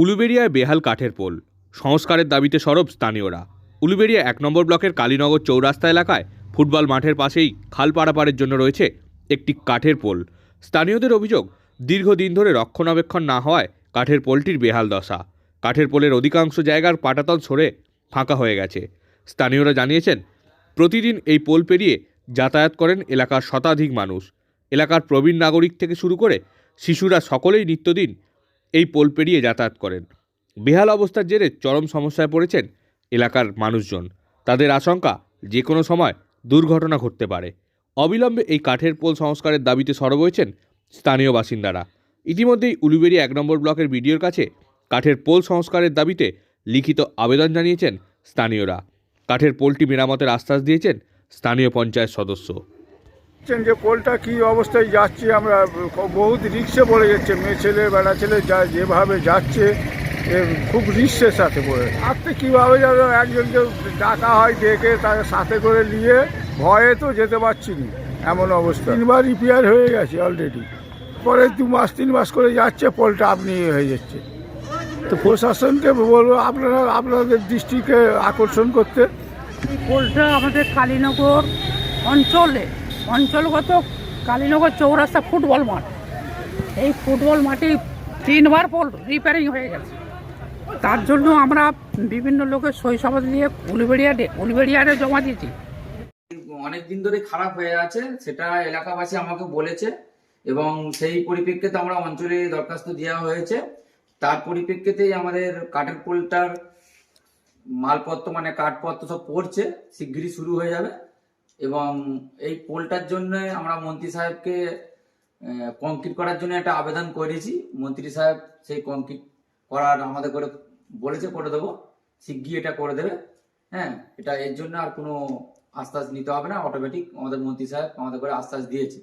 উলুবেড়িয়ায় বেহাল কাঠের পোল। সংস্কারের দাবিতে সরব স্থানীয়রা। উলুবেড়িয়া এক নম্বর ব্লকের কালীনগর চৌরাস্তা এলাকায় ফুটবল মাঠের পাশেই খাল পারাপারের জন্য রয়েছে একটি কাঠের পোল। স্থানীয়দের অভিযোগ, দীর্ঘদিন ধরে রক্ষণাবেক্ষণ না হওয়ায় কাঠের পোলটির বেহাল দশা। কাঠের পোলের অধিকাংশ জায়গার পাটাতল সরে ফাঁকা হয়ে গেছে। স্থানীয়রা জানিয়েছেন, প্রতিদিন এই পোল পেরিয়ে যাতায়াত করেন এলাকার শতাধিক মানুষ। এলাকার প্রবীণ নাগরিক থেকে শুরু করে শিশুরা সকলেই নিত্যদিন এই পোল পেরিয়ে যাতায়াত করেন। বেহাল অবস্থার জেরে চরম সমস্যায় পড়েছেন এলাকার মানুষজন। তাদের আশঙ্কা যে কোনো সময় দুর্ঘটনা ঘটতে পারে। অবিলম্বে এই কাঠের পোল সংস্কারের দাবিতে সরব হয়েছেন স্থানীয় বাসিন্দারা। ইতিমধ্যেই উলুবেড়ি এক নম্বর ব্লকের বিডিওর কাছে কাঠের পোল সংস্কারের দাবিতে লিখিত আবেদন জানিয়েছেন স্থানীয়রা। কাঠের পোলটি মেরামতের আশ্বাস দিয়েছেন স্থানীয় পঞ্চায়েত সদস্য। দেখছেন যে পোলটা কি অবস্থায় যাচ্ছে, আমরা বহুত রিক্সে পড়ে যাচ্ছে, মেয়ে ছেলে, বেড়া ছেলে, যা যেভাবে যাচ্ছে খুব রিক্সের সাথে পড়ে। আপনি কীভাবে যাবে একজনকে ডাকা হয়, ডেকে তাকে সাথে করে নিয়ে ভয়ে তো যেতে পারছি না, এমন অবস্থা। তিনবার রিপেয়ার হয়ে গেছে অলরেডি পরে দু মাস, তিন মাস করে যাচ্ছে, পোলটা আপনি হয়ে যাচ্ছে। তো প্রশাসনকে বলব, আপনারা আপনাদের দৃষ্টিকে আকর্ষণ করতে। পোলটা আমাদের কালীনগর অঞ্চলে অঞ্চলগত কালীনগর চৌরাস্তা ফুটবল মাঠ। এই ফুটবল মাঠে তিনবার পোল রিপেয়ারিং হয়ে গেছে। তার জন্য আমরা বিভিন্ন লোকের শৈশবাদ দিয়ে উলবেড়িয়াতে উলবেড়িয়াতে জমা দিয়েছি। অনেক দিন ধরে খারাপ হয়ে আছে, সেটা এলাকাবাসী আমাকে বলেছে এবং সেই পরিপ্রেক্ষিতে আমরা অঞ্চলে দরখাস্ত দেওয়া হয়েছে। তার পরিপ্রেক্ষিতেই আমাদের কাঠের পোলটার মালপত্র মানে কাঠপত্র সব পড়ছে, শিগগিরই শুরু হয়ে যাবে। এবং এই পোলটার জন্য আমরা মন্ত্রী সাহেবকে কংক্রিট করার জন্য একটা আবেদন করেছি। মন্ত্রী সাহেব সেই কংক্রিট করার আমাদের করে বলেছে, করে দেবো। শিগগির এটা করে দেবে। হ্যাঁ এটা এর জন্য আর কোনো আশ্বাস নিতে হবে না। অটোমেটিক আমাদের মন্ত্রী সাহেব আমাদের করে আশ্বাস দিয়েছে।